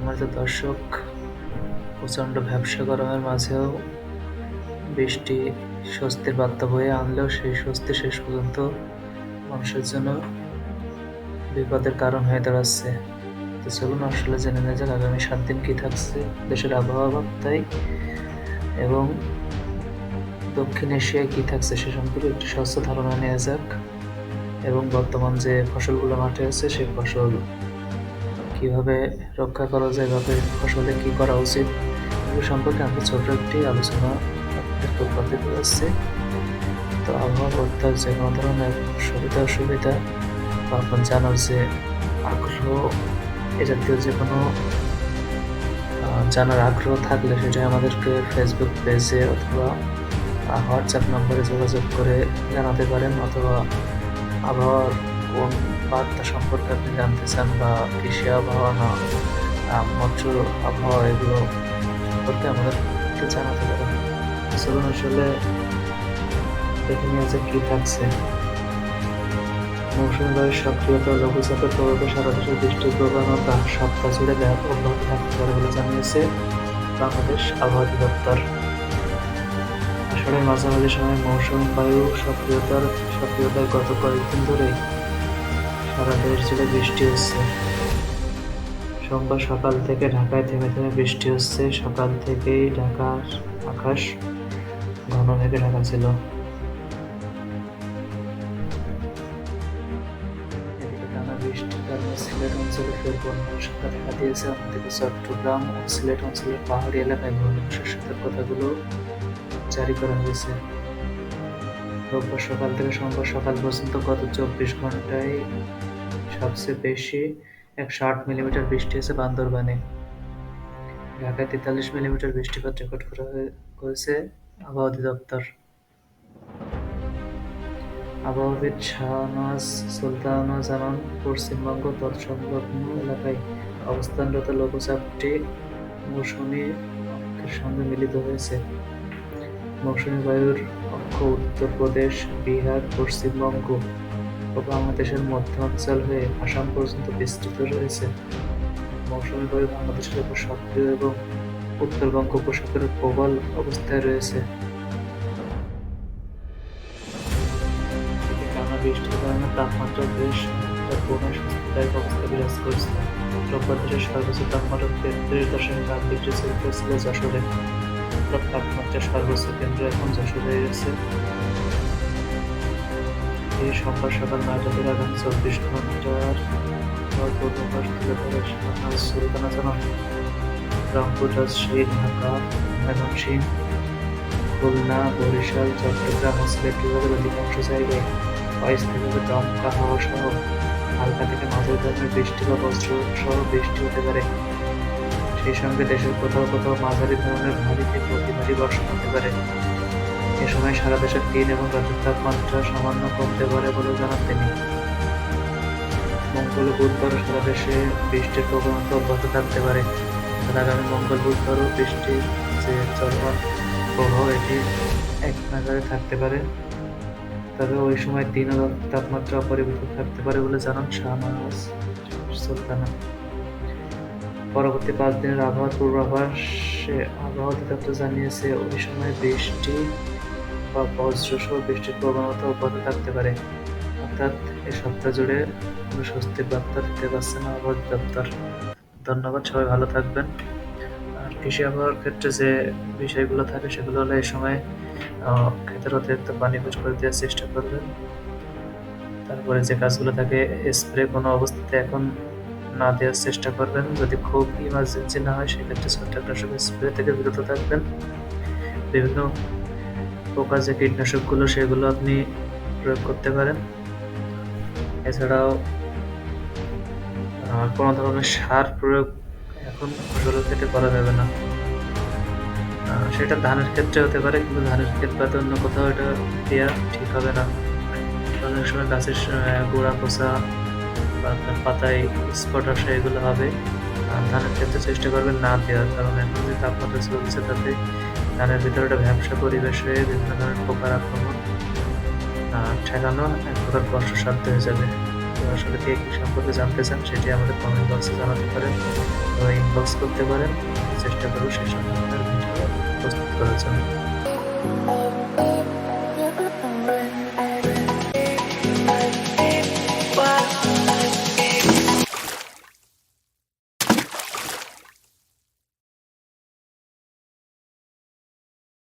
সম্মানিত দর্শক, প্রচণ্ড ব্যবসা গরমের মাঝেও, বৃষ্টি স্বস্তির বার্তা বয়ে আনলেও সেই স্বস্তি শেষ পর্যন্ত মানুষের জন্য বিপদের কারণ হয়ে দাঁড়াচ্ছে। তো চলুন আসলে জেনে নেওয়া যাক আগামী সাত দিন কী থাকছে দেশের আবহাওয়া বার্তায় এবং দক্ষিণ এশিয়ায় কী থাকছে সে সম্পর্কে একটি স্বচ্ছ ধারণা নেওয়া যাক। এবং বর্তমান যে ফসলগুলো মাঠে আছে, সেই ফসল কীভাবে রক্ষা করা যায় বা ফসলে কি করা উচিত, এগুলো সম্পর্কে আমি ছোট একটি আলোচনা করতে যাচ্ছি তো আবহাওয়া অর্থাৎ যে কোনো ধরনের সুবিধা অসুবিধা বা আপনার জানার যে আগ্রহ, এ জাতীয় যে কোনো জানার আগ্রহ থাকলে সেটা আমাদেরকে ফেসবুক পেজে অথবা হোয়াটসঅ্যাপ নম্বরে যোগাযোগ করে জানাতে পারেন অথবা আবহাওয়ার কোন বার্তা সম্পর্কে আপনি জানতে চান বা কৃষি আবহাওয়া না মৎস্য আবহাওয়া এগুলো সম্পর্কে আমাদেরকে জানাতে পারেন। চলুন আসলে দেখে নিয়ে যে কী থাকছে। মৌসুমী বায়ুর সক্রিয়তা লঘুচাপের প্রভাবে সারা দেশে বৃষ্টির প্রবণতা সপ্তাহ জুড়ে ব্যাপক অব্যাহত থাকতে পারে বলে জানিয়েছে বাংলাদেশ আবহাওয়া অধিদপ্তর। আসলে মাঝামাঝি সময় মৌসুমী বায়ু সক্রিয়তার সক্রিয়তার গত কয়েকদিন ধরেই সারা জুড়ে বৃষ্টি হচ্ছে। সোমবার সকাল থেকে ঢাকায় থেমে থেমে বৃষ্টি হচ্ছে। সকাল থেকেই ঢাকার আকাশ ঘন মেঘে ঢাকা ছিল। বৃষ্টির কারণে সিলেট অঞ্চলে ফের বন্যার আশঙ্কা দেখা দিয়েছে। অন্যদিকে চট্টগ্রাম ও সিলেট অঞ্চলের পাহাড়ি এলাকায় ভূমিধসের সতর্কতাগুলো জারি করা হয়েছে। রোববার সকাল থেকে সোমবার সকাল পর্যন্ত গত চব্বিশ ঘন্টায় সবচেয়ে বেশি একশো আট মিলিমিটার বৃষ্টি হয়েছে বান্দরবানে। ঢাকায় তেতাল্লিশ মিলিমিটার বৃষ্টিপাত রেকর্ড করা হয়ে- করেছে আবহাওয়া অধিদপ্তর। আবহাওয়াবিদ শাহনাজ সুলতানা জানান, পশ্চিমবঙ্গ তৎসংলগ্ন এলাকায় অবস্থানরত লঘুচাপটি মৌসুমী সঙ্গে মিলিত হয়েছে। মৌসুমী বায়ুর অক্ষ উত্তরপ্রদেশ বিহার, পশ্চিমবঙ্গ ও বাংলাদেশের মধ্য অঞ্চল হয়ে আসাম পর্যন্ত বিস্তৃত রয়েছে। মৌসুমী বায়ু বাংলাদেশের উপর সক্রিয় এবং উত্তর বঙ্গোপসাগরের প্রবল অবস্থায় রয়েছে। টানা বৃষ্টির কারণে তাপমাত্রা বেশ একটা কমে অবস্থা বিরাজ করছে। রোববার দেশের সর্বোচ্চ তাপমাত্রা তেত্রিশ দশমিক আট ডিগ্রি সেলসিয়াস ছিল যশোরে। তার তাপমাত্রা সর্বোচ্চ কেন্দ্র এখন যশোর হয়ে গেছে এই সোমবার সকাল নয়টা থেকে আগামী চব্বিশ ঘণ্টার পর পূর্বাভাস তুলে ধরে শাহনাজ সুলতানা জানান রংপুর, রাজশাহী, ঢাকা, ময়মনসিংহ, খুলনা, বরিশাল, চট্টগ্রাম ও সিলেট বিভাগের অধিকাংশ জায়গায় অস্থায়ীভাবে দমকা হাওয়া সহ হালকা থেকে মাঝারি ধরনের বৃষ্টি বা বজ্র সহ বৃষ্টি হতে পারে। সেই সঙ্গে দেশের কোথাও কোথাও মাঝারি ধরনের ভারী থেকে অতি ভারী বর্ষণ হতে পারে। এ সময় সারা দেশের দিন এবং রাতের তাপমাত্রা সামান্য কমতে পারে বলে জানান তিনি। মঙ্গল বুধবার সারা দেশে বৃষ্টির প্রবণতা অব্যাহত থাকতে পারে। আগামী মঙ্গল বুধবারও বৃষ্টির যে চলমান প্রভাব এটি এক নাগারে থাকতে পারে। তবে ওই সময় দিন তাপমাত্রা অপরিবর্তিত থাকতে পারে বলে জানান শাহনাজ সুলতানা। পরবর্তী পাঁচ দিনের আবহাওয়ার পূর্বাভাসে আবহাওয়া অধিদপ্তর জানিয়েছে, ওই সময় বৃষ্টি বা বজ্রসহ বৃষ্টির প্রবণতা অব্যাহত থাকতে পারে। অর্থাৎ এই সপ্তাহ জুড়ে কোনো স্বস্তির বার্তা দিতে পারছে না আবহাওয়া অধিদপ্তর। ধন্যবাদ, সবাই ভালো থাকবেন। আর কৃষি আবহাওয়ার ক্ষেত্রে যে বিষয়গুলো থাকে সেগুলো হলো এই সময় ক্ষেতের অতিরিক্ত পানি বের করে দেওয়ার চেষ্টা করবেন। তারপরে যে কাজগুলো থাকে স্প্রে কোনো অবস্থাতে এখন না দেওয়ার চেষ্টা করবেন। যদি খুব ইমার্জেন্সি না হয়, সেক্ষেত্রে ছত্রাকনাশক স্প্রে থেকে বিরত থাকবেন। বিভিন্ন পোকা যে কীটনাশকগুলো, সেগুলো আপনি প্রয়োগ করতে পারেন। এছাড়াও কোনো ধরনের সার প্রয়োগ এখন ফসলের ক্ষেত্রে করা যাবে না। সেটা ধানের ক্ষেত্রে হতে পারে, কিন্তু ধানের ক্ষেত বাদে অন্য কোথাও এটা দেওয়া ঠিক হবে না। অনেক সময় গাছের গোড়া পচা বা পাতায় স্পট আসা এগুলো হবে। ধানের ক্ষেত্রে চেষ্টা করবেন না দেওয়ার, কারণ এখন যে তাপমাত্রা চলছে তাতে ধানের ভিতরে একটা ব্যবসা পরিবেশ বিভিন্ন ধরনের পোকার আক্রমণ ঠেকানো এক প্রকার কষ্টসাধ্য হয়ে যাবে। আসলে কে কী সম্পর্কে জানতে চান সেটি আমাদের কমেন্ট বক্সে জানাতে পারেন বা ইনবক্স করতে পারেন। চেষ্টা করব সেই সম্পর্কে প্রস্তুত করার জন্য।